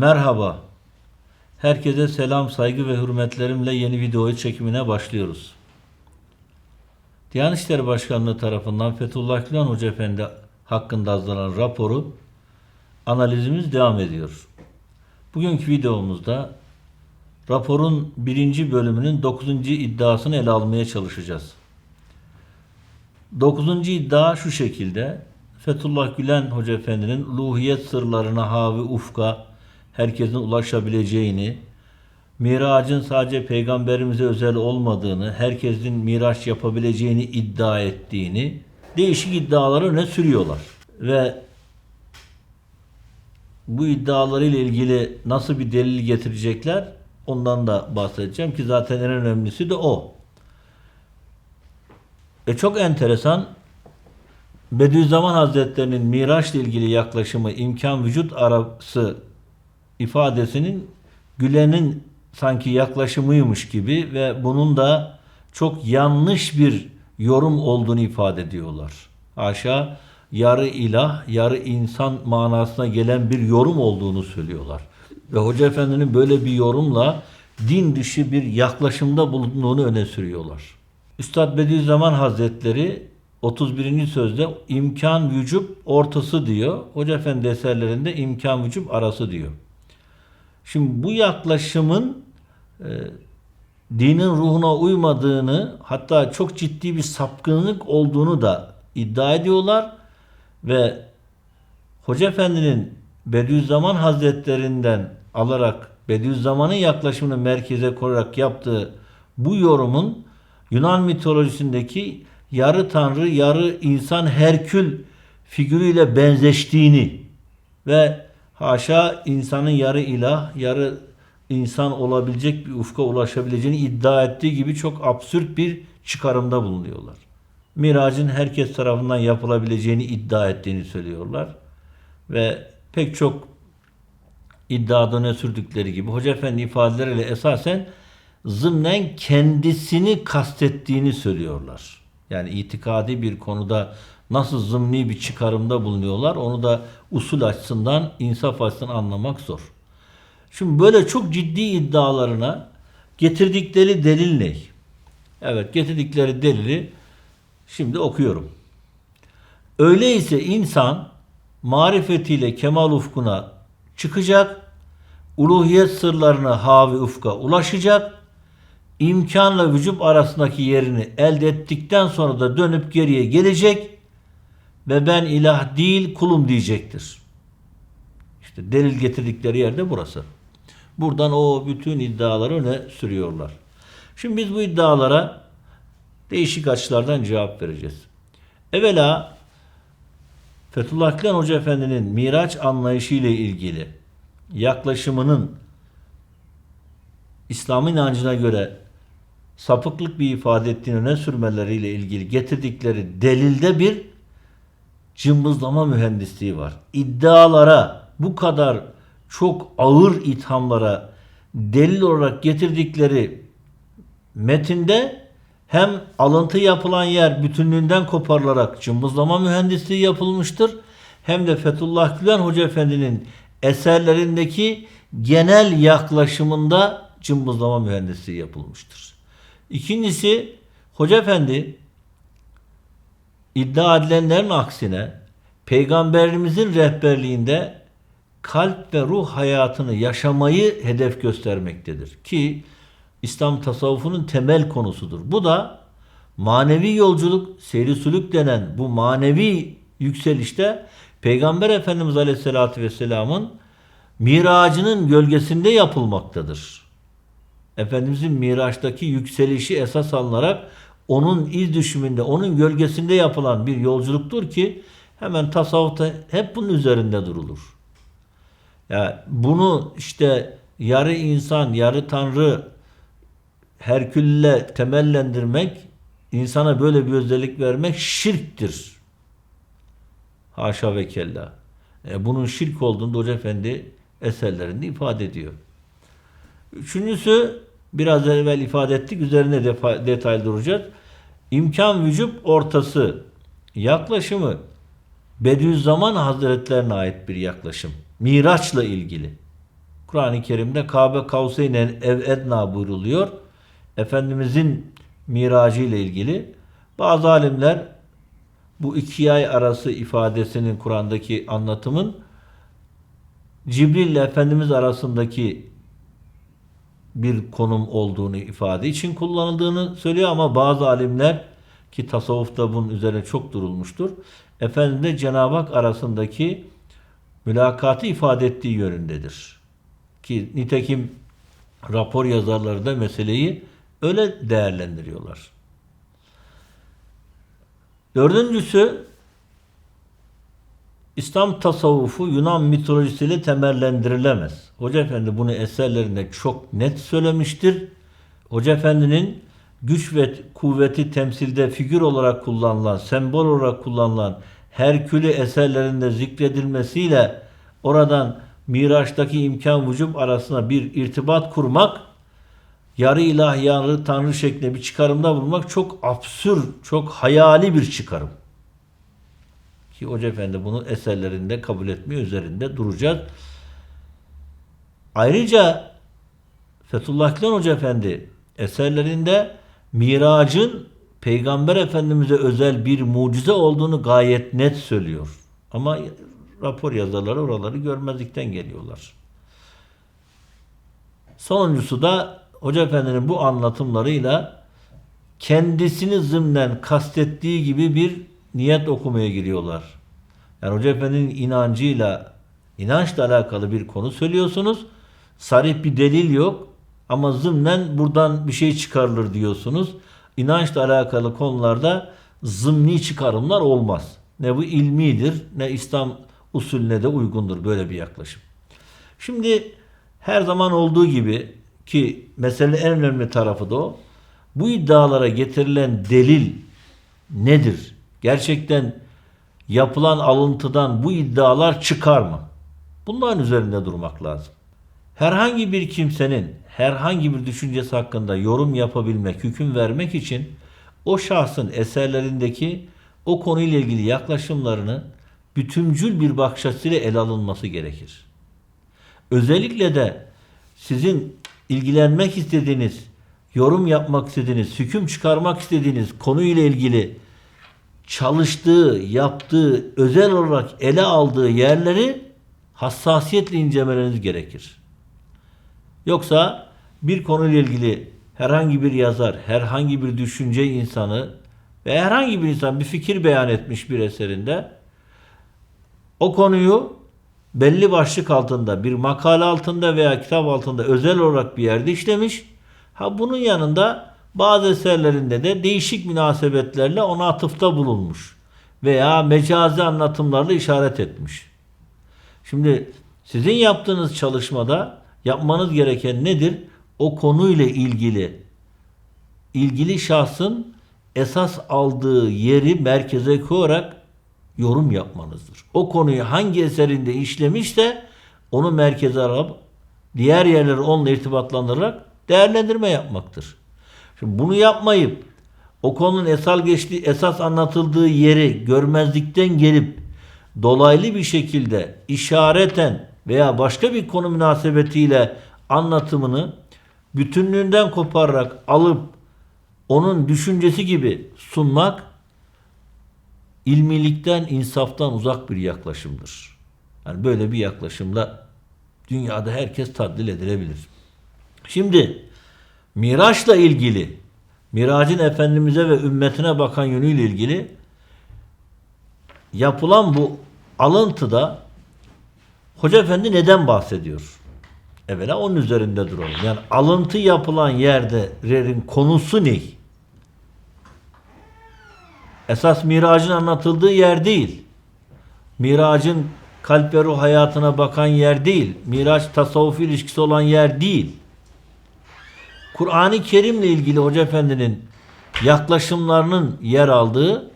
Merhaba. Herkese selam, saygı ve hürmetlerimle yeni videoyu çekimine başlıyoruz. Diyanet İşleri Başkanlığı tarafından Fethullah Gülen Hoca Efendi hakkında hazırlanan raporu analizimiz devam ediyor. Bugünkü videomuzda raporun birinci bölümünün dokuzuncu iddiasını ele almaya çalışacağız. Dokuzuncu iddia şu şekilde. Fethullah Gülen Hoca Efendi'nin ruhiyet sırlarına havi ufka herkesin ulaşabileceğini, miracın sadece peygamberimize özel olmadığını, herkesin miraç yapabileceğini iddia ettiğini değişik iddiaları öne sürüyorlar. Ve bu iddialarıyla ilgili nasıl bir delil getirecekler ondan da bahsedeceğim ki zaten en önemlisi de o. E çok enteresan Bediüzzaman Hazretlerinin Miraç'la ilgili yaklaşımı imkan vücut arası ifadesinin Gülen'in sanki yaklaşımıymış gibi ve bunun da çok yanlış bir yorum olduğunu ifade ediyorlar. Haşa yarı ilah, yarı insan manasına gelen bir yorum olduğunu söylüyorlar. Ve Hoca Efendi'nin böyle bir yorumla din dışı bir yaklaşımda bulunduğunu öne sürüyorlar. Üstad Bediüzzaman Hazretleri 31. sözde imkan vücub ortası diyor. Hoca Efendi eserlerinde imkan vücub arası diyor. Şimdi bu yaklaşımın e, dinin ruhuna uymadığını hatta çok ciddi bir sapkınlık olduğunu da iddia ediyorlar ve Hoca Efendi'nin Bediüzzaman Hazretlerinden alarak Bediüzzaman'ın yaklaşımını merkeze koyarak yaptığı bu yorumun Yunan mitolojisindeki yarı tanrı, yarı insan Herkül figürüyle benzeştiğini ve haşa insanın yarı ilah, yarı insan olabilecek bir ufka ulaşabileceğini iddia ettiği gibi çok absürt bir çıkarımda bulunuyorlar. Miracın herkes tarafından yapılabileceğini iddia ettiğini söylüyorlar. Ve pek çok iddiada sürdükleri gibi Hoca Efendi ifadeleriyle esasen zımnen kendisini kastettiğini söylüyorlar. Yani itikadi bir konuda nasıl zımni bir çıkarımda bulunuyorlar onu da usul açısından, insaf açısından anlamak zor. Şimdi böyle çok ciddi iddialarına getirdikleri delil ne? Evet getirdikleri delili şimdi okuyorum. Öyleyse insan marifetiyle kemal ufkuna çıkacak, uluhiyet sırlarına havi ufka ulaşacak, imkanla vücub arasındaki yerini elde ettikten sonra da dönüp geriye gelecek ve ben ilah değil kulum diyecektir. İşte delil getirdikleri yerde burası. Buradan o bütün iddiaları öne sürüyorlar. Şimdi biz bu iddialara değişik açılardan cevap vereceğiz. Evvela Fethullah Gülen Hoca Efendi'nin Miraç anlayışı ile ilgili yaklaşımının İslam inancına göre sapıklık bir ifade ettiğini öne sürmeleriyle ilgili getirdikleri delilde bir cımbızlama mühendisliği var. İddialara bu kadar çok ağır ithamlara delil olarak getirdikleri metinde hem alıntı yapılan yer bütünlüğünden koparılarak cımbızlama mühendisliği yapılmıştır. Hem de Fethullah Gülen Hoca Efendi'nin eserlerindeki genel yaklaşımında cımbızlama mühendisliği yapılmıştır. İkincisi Hoca Efendi iddia edilenlerin aksine Peygamberimizin rehberliğinde kalp ve ruh hayatını yaşamayı hedef göstermektedir. Ki İslam tasavvufunun temel konusudur. Bu da manevi yolculuk, seyri sülük denen bu manevi yükselişte Peygamber Efendimiz Aleyhisselatü Vesselam'ın miracının gölgesinde yapılmaktadır. Efendimizin Miraç'taki yükselişi esas alınarak onun iz düşümünde, onun gölgesinde yapılan bir yolculuktur ki hemen tasavvufta hep bunun üzerinde durulur. Yani bunu işte yarı insan, yarı tanrı Herkül'le temellendirmek, insana böyle bir özellik vermek şirktir. Haşa ve kella. E, bunun şirk olduğunu Hoca Efendi eserlerinde ifade ediyor. Üçüncüsü biraz evvel ifade ettik. Üzerine defa, detaylı duracağız. İmkan vücub ortası yaklaşımı Bediüzzaman Hazretlerine ait bir yaklaşım. Miraçla ilgili. Kur'an-ı Kerim'de Kabe Kavseynen ev edna buyruluyor. Efendimizin miracı ile ilgili. Bazı alimler bu iki ay arası ifadesinin Kur'an'daki anlatımın Cibril ile Efendimiz arasındaki bir konum olduğunu ifade için kullanıldığını söylüyor ama bazı alimler ki tasavvufta bunun üzerine çok durulmuştur. Efendimizle Cenab-ı Hak arasındaki mülakatı ifade ettiği yönündedir. Ki nitekim rapor yazarları da meseleyi öyle değerlendiriyorlar. Dördüncüsü İslam tasavvufu Yunan mitolojisiyle temellendirilemez. Hoca Efendi bunu eserlerinde çok net söylemiştir. Hoca Efendi'nin güç ve kuvveti temsilde figür olarak kullanılan, sembol olarak kullanılan Herkülü eserlerinde zikredilmesiyle oradan Miraç'taki imkan vücub arasında bir irtibat kurmak, yarı ilah yarı tanrı şeklinde bir çıkarımda bulunmak çok absür, çok hayali bir çıkarım. Ki Hoca Efendi bunu eserlerinde kabul etme üzerinde duracağız. Ayrıca Fethullah Gülen Hoca Efendi eserlerinde miracın Peygamber Efendimiz'e özel bir mucize olduğunu gayet net söylüyor. Ama rapor yazarları oraları görmezlikten geliyorlar. Sonuncusu da Hoca Efendi'nin bu anlatımlarıyla kendisini zımnen kastettiği gibi bir niyet okumaya giriyorlar. Yani Hoca Efendi'nin inancıyla, inançla alakalı bir konu söylüyorsunuz. Sarih bir delil yok ama zımnen buradan bir şey çıkarılır diyorsunuz. İnançla alakalı konularda zımni çıkarımlar olmaz. Ne bu ilmidir ne İslam usulüne de uygundur böyle bir yaklaşım. Şimdi her zaman olduğu gibi ki meselenin en önemli tarafı da o. Bu iddialara getirilen delil nedir? Gerçekten yapılan alıntıdan bu iddialar çıkar mı? Bunların üzerinde durmak lazım. Herhangi bir kimsenin herhangi bir düşüncesi hakkında yorum yapabilmek, hüküm vermek için o şahsın eserlerindeki o konuyla ilgili yaklaşımlarını bütüncül bir bakış açısıyla ele alınması gerekir. Özellikle de sizin ilgilenmek istediğiniz, yorum yapmak istediğiniz, hüküm çıkarmak istediğiniz konuyla ilgili çalıştığı, yaptığı, özel olarak ele aldığı yerleri hassasiyetle incelemeniz gerekir. Yoksa bir konuyla ilgili herhangi bir yazar, herhangi bir düşünce insanı ve herhangi bir insan bir fikir beyan etmiş bir eserinde o konuyu belli başlık altında, bir makale altında veya kitap altında özel olarak bir yerde işlemiş. Ha bunun yanında bazı eserlerinde de değişik münasebetlerle ona atıfta bulunmuş veya mecazi anlatımlarla işaret etmiş. Şimdi sizin yaptığınız çalışmada yapmanız gereken nedir? O konuyla ilgili ilgili şahsın esas aldığı yeri merkeze koyarak yorum yapmanızdır. O konuyu hangi eserinde işlemişse onu merkeze alıp diğer yerleri onunla irtibatlandırarak değerlendirme yapmaktır. Şimdi bunu yapmayıp o konunun esas geçtiği, esas anlatıldığı yeri görmezlikten gelip dolaylı bir şekilde işareten veya başka bir konu münasebetiyle anlatımını bütünlüğünden kopararak alıp onun düşüncesi gibi sunmak ilmilikten, insaftan uzak bir yaklaşımdır. Yani böyle bir yaklaşımla dünyada herkes tadil edilebilir. Şimdi Miraç'la ilgili, Miracın Efendimiz'e ve ümmetine bakan yönüyle ilgili yapılan bu alıntıda Hoca Efendi neden bahsediyor? Evvela onun üzerinde duralım. Yani alıntı yapılan yerde yerin konusu ne? Esas miracın anlatıldığı yer değil. Miracın kalp ve ruh hayatına bakan yer değil. Miraç tasavvuf ilişkisi olan yer değil. Kur'an-ı Kerim'le ilgili Hoca Efendi'nin yaklaşımlarının yer aldığı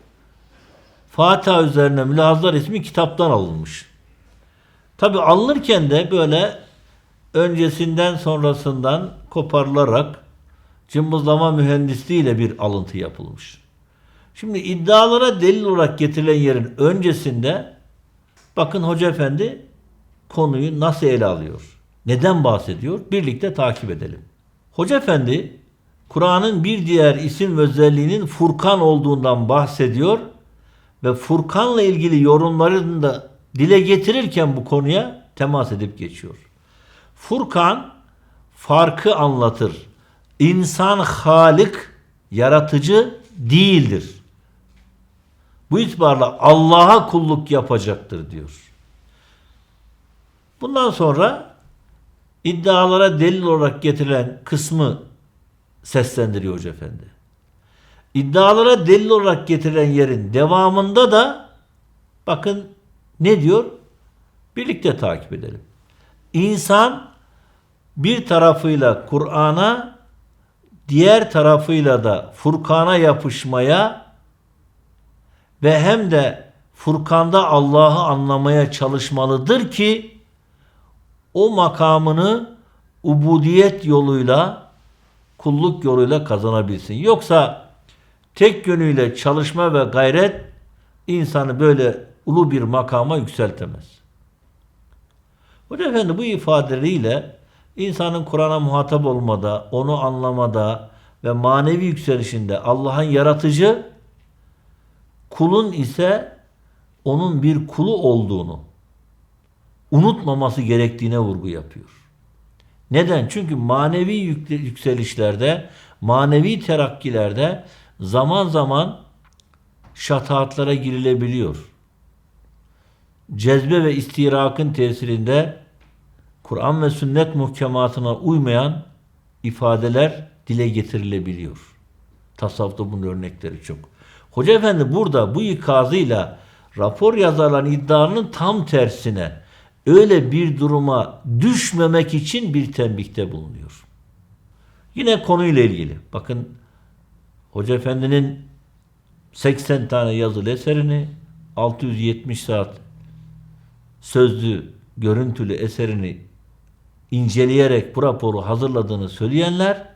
Fatiha üzerine mülahazlar ismi kitaptan alınmış. Tabi alınırken de böyle öncesinden sonrasından koparılarak cımbızlama mühendisliğiyle bir alıntı yapılmış. Şimdi iddialara delil olarak getirilen yerin öncesinde bakın Hoca Efendi konuyu nasıl ele alıyor. Neden bahsediyor? Birlikte takip edelim. Hoca Efendi Kur'an'ın bir diğer isim ve özelliğinin Furkan olduğundan bahsediyor ve Furkan'la ilgili yorumlarını da dile getirirken bu konuya temas edip geçiyor. Furkan farkı anlatır. İnsan halik, yaratıcı değildir. Bu itibarla Allah'a kulluk yapacaktır diyor. Bundan sonra iddialara delil olarak getirilen kısmı seslendiriyor Hoca Efendi. İddialara delil olarak getirilen yerin devamında da bakın ne diyor? Birlikte takip edelim. İnsan bir tarafıyla Kur'an'a diğer tarafıyla da Furkan'a yapışmaya ve hem de Furkan'da Allah'ı anlamaya çalışmalıdır ki o makamını ubudiyet yoluyla kulluk yoluyla kazanabilsin. Yoksa tek yönüyle çalışma ve gayret insanı böyle ulu bir makama yükseltemez. Hoca Efendi bu ifadeleriyle insanın Kur'an'a muhatap olmada, onu anlamada ve manevi yükselişinde Allah'ın yaratıcı, kulun ise onun bir kulu olduğunu unutmaması gerektiğine vurgu yapıyor. Neden? Çünkü manevi yükselişlerde, manevi terakkilerde zaman zaman şataatlara girilebiliyor. Cezbe ve istirakın tesirinde Kur'an ve sünnet muhkematına uymayan ifadeler dile getirilebiliyor. Tasavvufta bunun örnekleri çok. Hoca Efendi burada bu ikazıyla rapor yazarların iddianın tam tersine öyle bir duruma düşmemek için bir tembihte bulunuyor. Yine konuyla ilgili. Bakın Hoca Efendi'nin 80 tane yazılı eserini 670 saat sözlü, görüntülü eserini inceleyerek bu raporu hazırladığını söyleyenler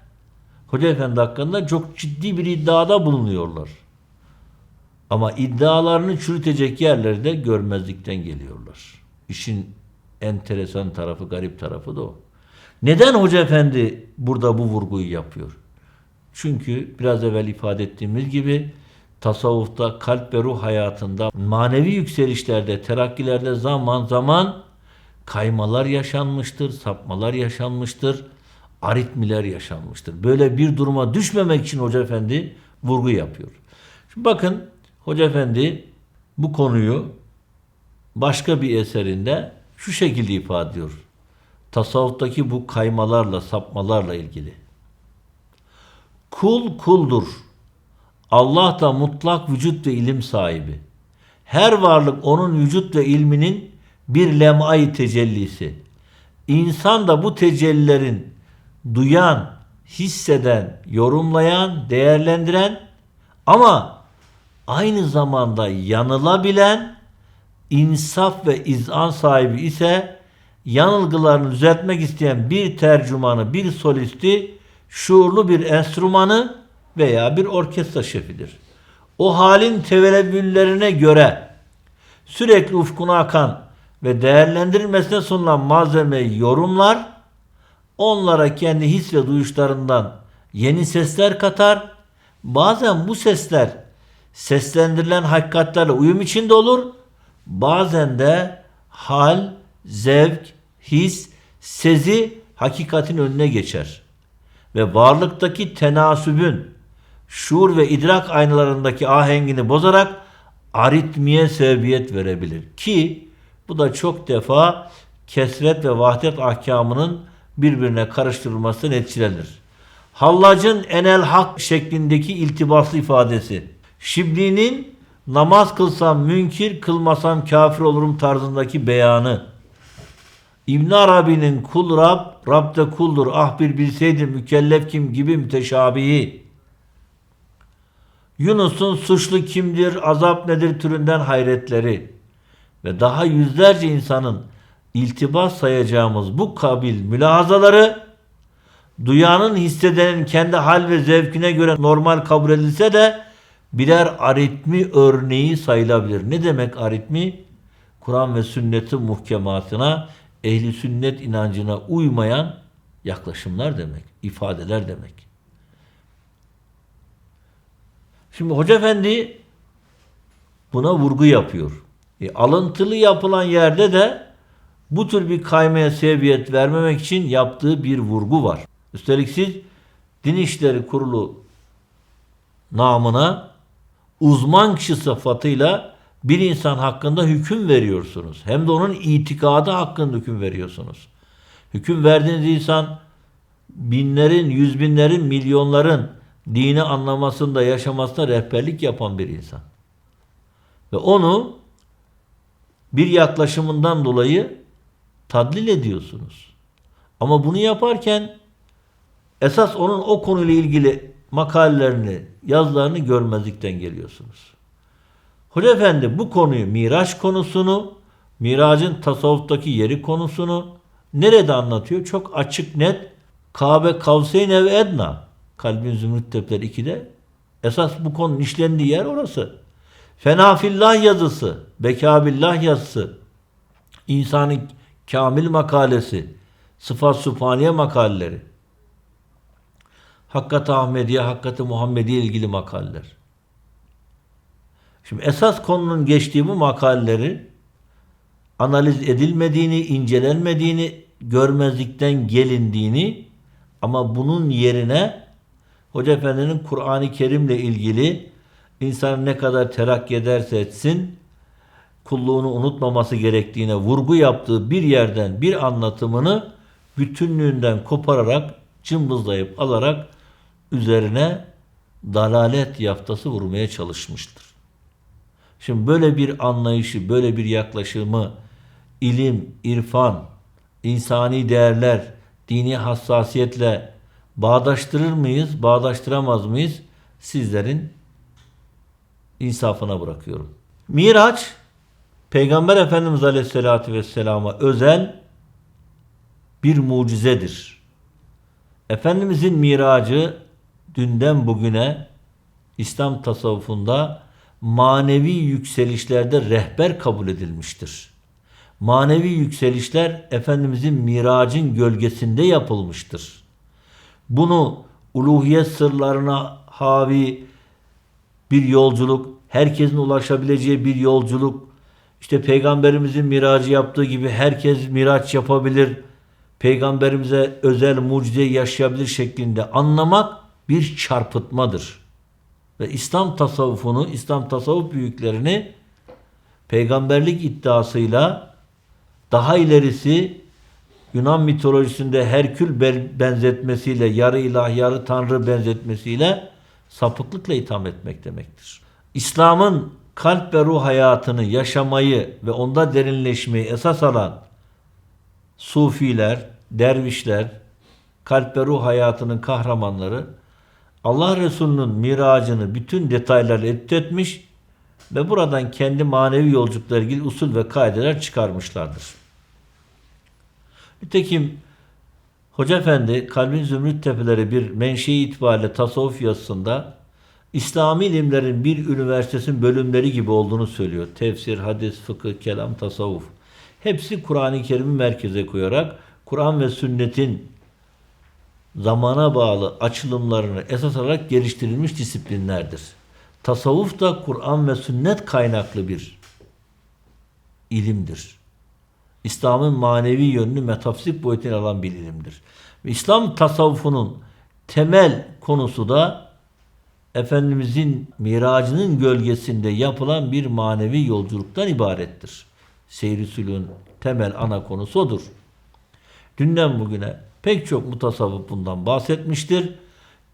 Hoca Efendi hakkında çok ciddi bir iddiada bulunuyorlar. Ama iddialarını çürütecek yerlerde görmezlikten geliyorlar. İşin enteresan tarafı, garip tarafı da o. Neden Hoca Efendi burada bu vurguyu yapıyor? Çünkü biraz evvel ifade ettiğimiz gibi tasavvufta kalp ve ruh hayatında manevi yükselişlerde, terakkilerde zaman zaman kaymalar yaşanmıştır, sapmalar yaşanmıştır, aritmiler yaşanmıştır. Böyle bir duruma düşmemek için Hoca Efendi vurgu yapıyor. Şimdi bakın Hoca Efendi bu konuyu başka bir eserinde şu şekilde ifade ediyor. Tasavvuftaki bu kaymalarla, sapmalarla ilgili. Kul kuldur. Allah da mutlak vücut ve ilim sahibi. Her varlık onun vücut ve ilminin bir lem'ay tecellisi. İnsan da bu tecellilerin duyan, hisseden, yorumlayan, değerlendiren ama aynı zamanda yanılabilen insaf ve izan sahibi ise yanılgılarını düzeltmek isteyen bir tercümanı, bir solisti, şuurlu bir enstrümanı veya bir orkestra şefidir. O halin tevellüllerine göre sürekli ufkuna akan ve değerlendirilmesine sunulan malzemeyi yorumlar, onlara kendi his ve duyuşlarından yeni sesler katar. Bazen bu sesler seslendirilen hakikatlerle uyum içinde olur. Bazen de hal, zevk, his, sezi hakikatin önüne geçer. Ve varlıktaki tenasübün, şuur ve idrak aynalarındaki ahengini bozarak aritmiye sebebiyet verebilir. Ki bu da çok defa kesret ve vahdet ahkamının birbirine karıştırılması neticelenir. Hallacın enel hak şeklindeki iltibaslı ifadesi. Şibli'nin namaz kılsam münkir, kılmasam kafir olurum tarzındaki beyanı. İbn Arabi'nin kul Rab, Rab de kuldur, ah bir bilseydim mükellef kim gibi müteşabihi. Yunus'un suçlu kimdir, azap nedir türünden hayretleri ve daha yüzlerce insanın iltibas sayacağımız bu kabil mülahazaları duyanın hissedenin kendi hal ve zevkine göre normal kabul edilse de birer aritmi örneği sayılabilir. Ne demek aritmi? Kur'an ve sünnetin muhkematına ehli sünnet inancına uymayan yaklaşımlar demek, ifadeler demek. Şimdi Hoca Efendi buna vurgu yapıyor. E, alıntılı yapılan yerde de bu tür bir kaymaya sebebiyet vermemek için yaptığı bir vurgu var. Üstelik siz Din İşleri Kurulu namına uzman kişi sıfatıyla bir insan hakkında hüküm veriyorsunuz. Hem de onun itikadı hakkında hüküm veriyorsunuz. Hüküm verdiğiniz insan binlerin, yüz binlerin, milyonların dini anlamasında, yaşamasında rehberlik yapan bir insan. Ve onu bir yaklaşımından dolayı tadlil ediyorsunuz. Ama bunu yaparken esas onun o konuyla ilgili makalelerini, yazılarını görmezlikten geliyorsunuz. Hoca Efendi bu konuyu, Miraç konusunu, Miracın tasavvuftaki yeri konusunu nerede anlatıyor? Çok açık, net. Kabe Kavseyn ev Edna. Kalbin Zümrüt Tepler 2'de. Esas bu konunun işlendiği yer orası. Fenafillah yazısı, Bekabillah yazısı, insanı kamil makalesi, sıfat sübhaniye makaleleri, Hakkat Ahmediye, Hakkat-ı Muhammediye ilgili makaleler. Şimdi esas konunun geçtiği bu makaleleri analiz edilmediğini, incelenmediğini, görmezlikten gelindiğini ama bunun yerine Hoca Efendi'nin Kur'an-ı Kerim'le ilgili insan ne kadar terakki ederse etsin kulluğunu unutmaması gerektiğine vurgu yaptığı bir yerden bir anlatımını bütünlüğünden kopararak cımbızlayıp alarak üzerine dalalet yaftası vurmaya çalışmıştır. Şimdi böyle bir anlayışı, böyle bir yaklaşımı ilim, irfan, insani değerler, dini hassasiyetle bağdaştırır mıyız, bağdaştıramaz mıyız? Sizlerin insafına bırakıyorum. Miraç, Peygamber Efendimiz Aleyhisselatü Vesselam'a özel bir mucizedir. Efendimizin miracı dünden bugüne İslam tasavvufunda manevi yükselişlerde rehber kabul edilmiştir. Manevi yükselişler Efendimizin miracın gölgesinde yapılmıştır. Bunu uluhiyet sırlarına havi bir yolculuk, herkesin ulaşabileceği bir yolculuk, işte peygamberimizin miracı yaptığı gibi herkes miraç yapabilir, peygamberimize özel mucize yaşayabilir şeklinde anlamak bir çarpıtmadır. Ve İslam tasavvufunu, İslam tasavvuf büyüklerini peygamberlik iddiasıyla daha ilerisi Yunan mitolojisinde Herkül benzetmesiyle, yarı ilah, yarı tanrı benzetmesiyle sapıklıkla itham etmek demektir. İslam'ın kalp ve ruh hayatını yaşamayı ve onda derinleşmeyi esas alan sufiler, dervişler, kalp ve ruh hayatının kahramanları Allah Resulü'nün miracını bütün detaylarla etmiş ve buradan kendi manevi yolculukları ilgili usul ve kaideler çıkarmışlardır. Nitekim Hoca Efendi Kalbin Zümrüt Tepeleri bir menşei itibariyle tasavvuf yazısında İslami ilimlerin bir üniversitesinin bölümleri gibi olduğunu söylüyor. Tefsir, hadis, fıkıh, kelam, tasavvuf. Hepsi Kur'an-ı Kerim'i merkeze koyarak Kur'an ve sünnetin zamana bağlı açılımlarını esas alarak geliştirilmiş disiplinlerdir. Tasavvuf da Kur'an ve sünnet kaynaklı bir ilimdir. İslam'ın manevi yönünü metafizik boyutuna alan bir ilimdir. İslam tasavvufunun temel konusu da Efendimizin miracının gölgesinde yapılan bir manevi yolculuktan ibarettir. Seyri temel ana konusu odur. Dünden bugüne pek çok mutasavvıf bundan bahsetmiştir.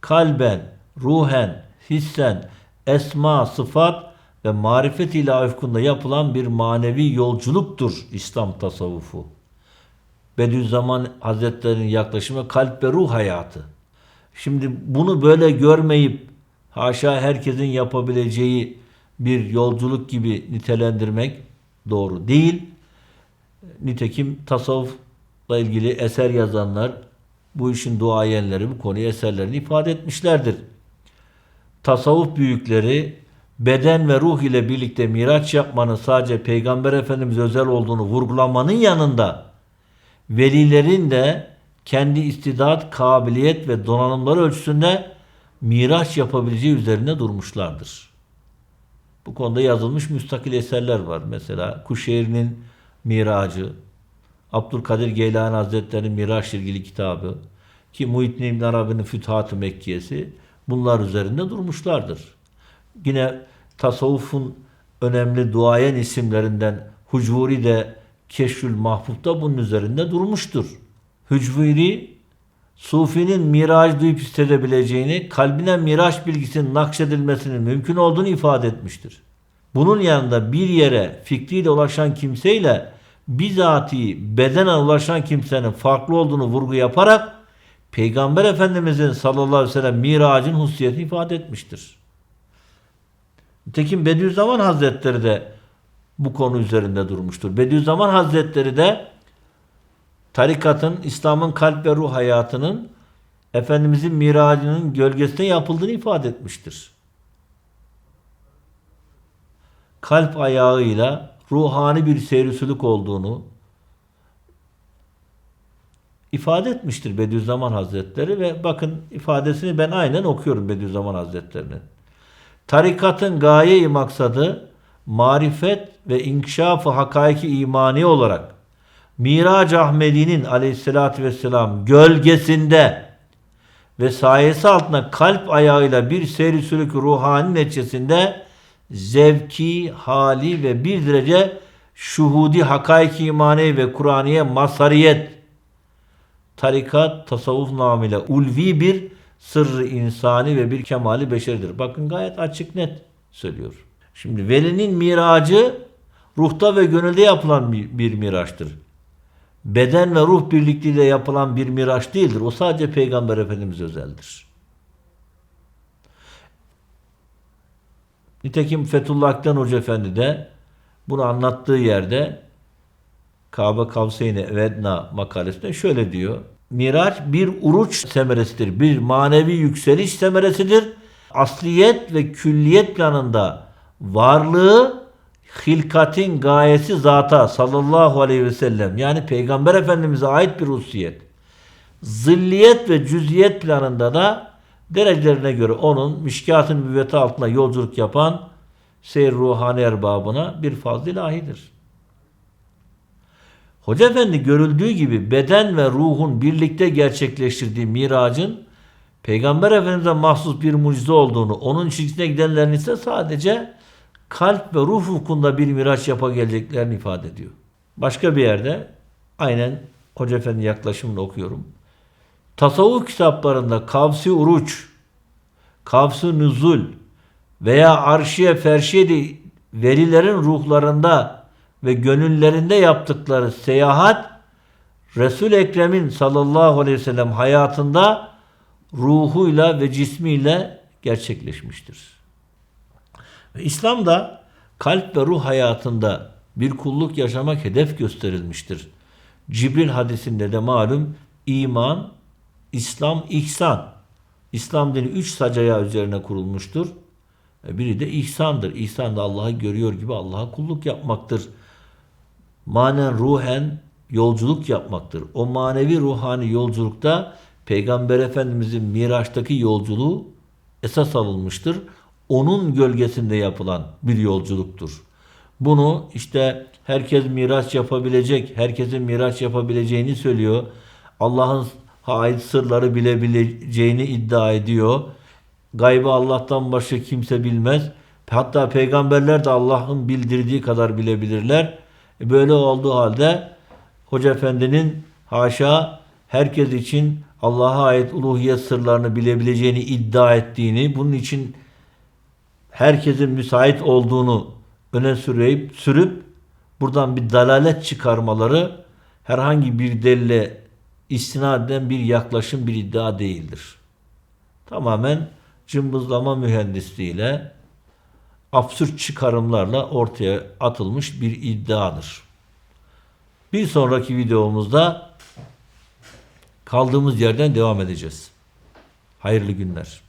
Kalben, ruhen, hissen, esma, sıfat ve marifet ile afkunda yapılan bir manevi yolculuktur İslam tasavvufu. Bediüzzaman Hazretleri'nin yaklaşımı kalp ve ruh hayatı. Şimdi bunu böyle görmeyip haşa herkesin yapabileceği bir yolculuk gibi nitelendirmek doğru değil. Nitekim tasavvufla ilgili eser yazanlar, bu işin duayenleri bu konuyu eserlerini ifade etmişlerdir. Tasavvuf büyükleri beden ve ruh ile birlikte miraç yapmanın sadece Peygamber Efendimiz özel olduğunu vurgulamanın yanında velilerin de kendi istidat, kabiliyet ve donanımları ölçüsünde miraç yapabileceği üzerine durmuşlardır. Bu konuda yazılmış müstakil eserler var. Mesela Kuşehir'in Miracı, Abdülkadir Geylani Hazretleri'nin Miraç'la ilgili kitabı ki Muhittin İbn Arabi'nin Fütuhat-ı Mekkiyesi bunlar üzerinde durmuşlardır. Yine tasavvufun önemli duayen isimlerinden Hucvuri de Keşfül Mahbub'da bunun üzerinde durmuştur. Hucvuri Sufi'nin miraç duyup hissedebileceğini, kalbine miraç bilgisinin nakşedilmesinin mümkün olduğunu ifade etmiştir. Bunun yanında bir yere fikriyle ulaşan kimseyle bizatihi bedenen ulaşan kimsenin farklı olduğunu vurgu yaparak Peygamber Efendimizin sallallahu aleyhi ve sellem miracın hususiyetini ifade etmiştir. Nitekim Bediüzzaman Hazretleri de bu konu üzerinde durmuştur. Bediüzzaman Hazretleri de tarikatın, İslam'ın kalp ve ruh hayatının Efendimizin miracının gölgesinde yapıldığını ifade etmiştir. Kalp ayağıyla ruhani bir seyrisülük olduğunu ifade etmiştir Bediüzzaman Hazretleri ve bakın ifadesini ben aynen okuyorum Bediüzzaman Hazretleri'nin. Tarikatın gaye-i maksadı marifet ve inkişaf-ı hakaiki imani olarak Mirac Ahmedi'nin aleyhissalatü vesselam gölgesinde ve sayesi altında kalp ayağıyla bir seyri sülük ruhani neticesinde zevki, hali ve bir derece şuhudi hakaiki imani ve Kur'aniye masariyet tarikat, tasavvuf namıyla ulvi bir sırrı insani ve bir kemali beşeridir. Bakın gayet açık net söylüyor. Şimdi velinin miracı ruhta ve gönülde yapılan bir, miraçtır. Beden ve ruh birlikliğiyle yapılan bir miraç değildir. O sadece Peygamber Efendimiz özeldir. Nitekim Fethullah Akden Hoca Efendi de bunu anlattığı yerde Kabe Kavseyni Vedna makalesinde şöyle diyor. Miraç bir uruç semeresidir. Bir manevi yükseliş semeresidir. Asliyet ve külliyet planında varlığı hilkatin gayesi zata sallallahu aleyhi ve sellem yani Peygamber Efendimiz'e ait bir hususiyet. Zilliyet ve cüziyet planında da derecelerine göre onun mişkat-ı nübüvveti altında yolculuk yapan seyir ruhani erbabına bir fazl ilahidir. Hoca Efendi görüldüğü gibi beden ve ruhun birlikte gerçekleştirdiği miracın Peygamber Efendimiz'e mahsus bir mucize olduğunu, onun içine gidenlerin ise sadece kalp ve ruh hukukunda bir miraç yapageleceklerini ifade ediyor. Başka bir yerde aynen Hoca Efendi yaklaşımını okuyorum. Tasavvuf kitaplarında kavsi uruç, kavsi nüzul veya arşiye ferşiye de verilerin ruhlarında ve gönüllerinde yaptıkları seyahat Resul Ekrem'in sallallahu aleyhi ve sellem hayatında ruhuyla ve cismiyle gerçekleşmiştir. Ve İslam'da kalp ve ruh hayatında bir kulluk yaşamak hedef gösterilmiştir. Cibril hadisinde de malum iman, İslam, ihsan. İslam dini üç sacaya üzerine kurulmuştur. Biri de ihsandır. İhsan da Allah'ı görüyor gibi Allah'a kulluk yapmaktır. Manen ruhen yolculuk yapmaktır. O manevi ruhani yolculukta Peygamber Efendimizin Miraç'taki yolculuğu esas alınmıştır. Onun gölgesinde yapılan bir yolculuktur. Bunu işte herkes miraç yapabilecek, herkesin miraç yapabileceğini söylüyor. Allah'ın ait sırları bilebileceğini iddia ediyor. Gaybı Allah'tan başka kimse bilmez. Hatta peygamberler de Allah'ın bildirdiği kadar bilebilirler. E, böyle olduğu halde Hoca Efendi'nin haşa herkes için Allah'a ait uluhiyet sırlarını bilebileceğini iddia ettiğini, bunun için herkesin müsait olduğunu öne sürüp, sürüp buradan bir dalalet çıkarmaları herhangi bir delile istinaden bir yaklaşım, bir iddia değildir. Tamamen cımbızlama mühendisliğiyle absürt çıkarımlarla ortaya atılmış bir iddiadır. Bir sonraki videomuzda kaldığımız yerden devam edeceğiz. Hayırlı günler.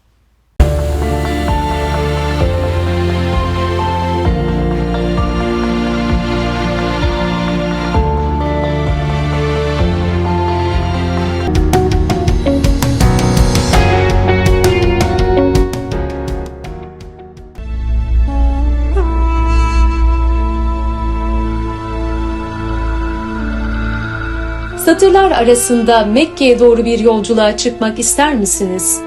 Satırlar arasında Mekke'ye doğru bir yolculuğa çıkmak ister misiniz?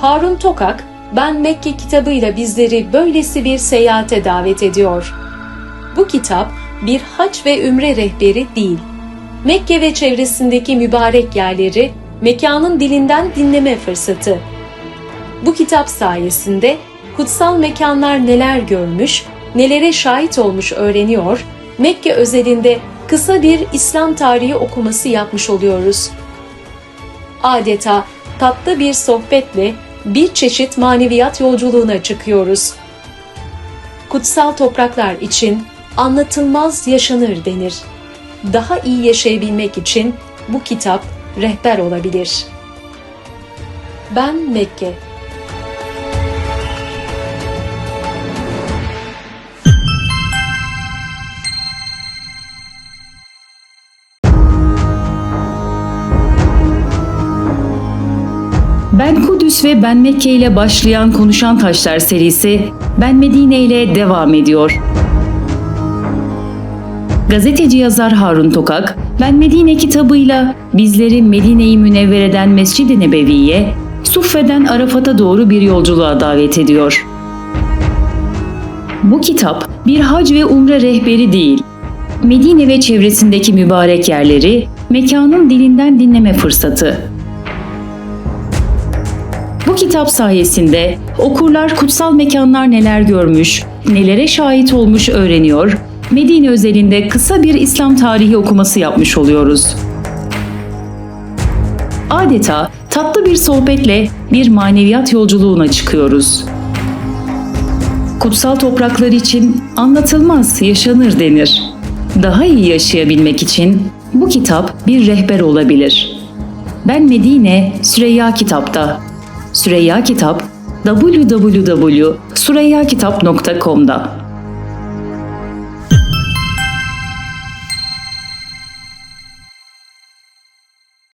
Harun Tokak, Ben Mekke kitabıyla bizleri böylesi bir seyahate davet ediyor. Bu kitap bir hac ve ümre rehberi değil. Mekke ve çevresindeki mübarek yerleri mekanın dilinden dinleme fırsatı. Bu kitap sayesinde kutsal mekanlar neler görmüş, nelere şahit olmuş öğreniyor, Mekke özelinde kısa bir İslam tarihi okuması yapmış oluyoruz. Adeta tatlı bir sohbetle bir çeşit maneviyat yolculuğuna çıkıyoruz. Kutsal topraklar için anlatılmaz yaşanır denir. Daha iyi yaşayabilmek için bu kitap rehber olabilir. Ben Mekke Ben Kudüs ve Ben Mekke ile başlayan Konuşan Taşlar serisi Ben Medine ile devam ediyor. Gazeteci yazar Harun Tokak, Ben Medine kitabıyla bizleri Medine-i Münevvere'den Mescid-i Nebevi'ye, Suffe'den Arafat'a doğru bir yolculuğa davet ediyor. Bu kitap bir hac ve umre rehberi değil, Medine ve çevresindeki mübarek yerleri mekanın dilinden dinleme fırsatı. Bu kitap sayesinde okurlar kutsal mekanlar neler görmüş, nelere şahit olmuş öğreniyor, Medine özelinde kısa bir İslam tarihi okuması yapmış oluyoruz. Adeta tatlı bir sohbetle bir maneviyat yolculuğuna çıkıyoruz. Kutsal topraklar için anlatılmaz yaşanır denir. Daha iyi yaşayabilmek için bu kitap bir rehber olabilir. Ben Medine Süreyya Kitap'ta Süreyya Kitap www.sureyyakitap.com'da